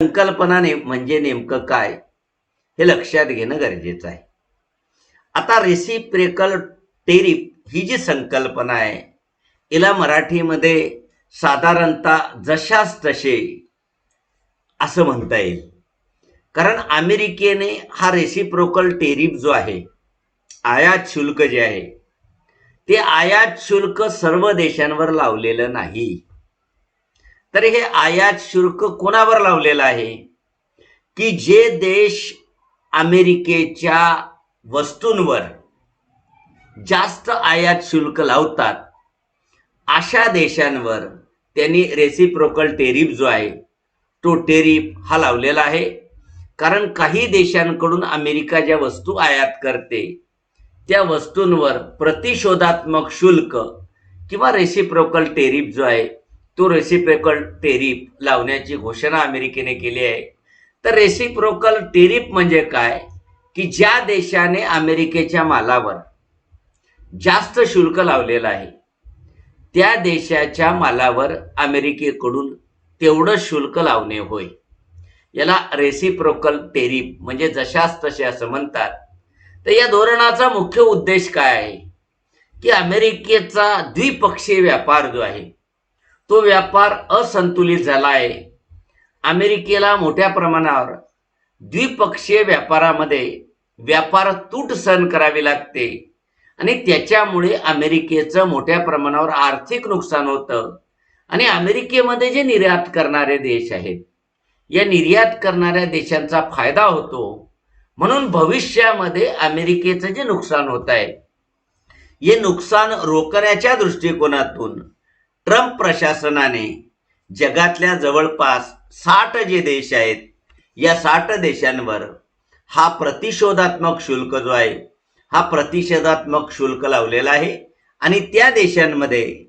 संकल्पना ने म्हणजे नेमकं काय? हे लक्षात घेणं गरजेचं आहे. आता रेसिप्रेकल टेरिप ही जी संकल्पना आहे हिला मराठीमध्ये साधारणतः जशास तसे असं म्हणता येईल. कारण अमेरिकेने हा रेसिप्रोकल टेरिप जो आहे आयात शुल्क जे आहे ते आयात शुल्क सर्व देशांवर लावलेलं नाही. तर हे आयात शुल्क कोणावर लावलेलं आहे? की जे देश अमेरिकेच्या वस्तूंवर जास्त आयात शुल्क लावतात अशा देशांवर त्यांनी रेसिप्रोकल टेरिफ जो आहे तो टेरिफ हा लावलेला आहे. कारण काही देशांकडून अमेरिका ज्या वस्तू आयात करते त्या वस्तूंवर प्रतिशोधात्मक शुल्क किंवा रेसिप्रोकल टेरिफ जो आहे तो रेसिप्रोकल टेरिप लावण्याची घोषणा अमेरिकेने केली आहे. तर रेसिप्रोकल टेरिप म्हणजे काय? की ज्या देशाने अमेरिकेच्या मालावर जास्त शुल्क लावलेलं आहे त्या देशाच्या मालावर अमेरिकेकडून तेवढं शुल्क लावणे होय. याला रेसिप्रोकल टेरिप म्हणजे जशास तसे असं म्हणतात. तर या धोरणाचा मुख्य उद्देश काय आहे? की अमेरिकेचा द्विपक्षीय व्यापार जो आहे तो व्यापार असंतुलित झाला आहे अमेरिकेला मोठ्या प्रमाणावर द्विपक्षीय व्यापारामध्ये व्यापार तूट सहन करावी लागते आणि त्याच्यामुळे अमेरिकेचं मोठ्या प्रमाणावर आर्थिक नुकसान होतं. आणि अमेरिकेमध्ये जे निर्यात करणारे देश आहेत या निर्यात करणाऱ्या देशांचा फायदा होतो. म्हणून भविष्यामध्ये अमेरिकेचं जे नुकसान होत आहे हे नुकसान रोखण्याच्या दृष्टिकोनातून ट्रम्प प्रशासनाने जगातल्या जवळपास साठ जे देश आहेत या साठ देशांवर हा प्रतिशोधात्मक शुल्क जो आहे हा प्रतिषेधात्मक शुल्क लावलेला आहे. आणि त्या देशांमध्ये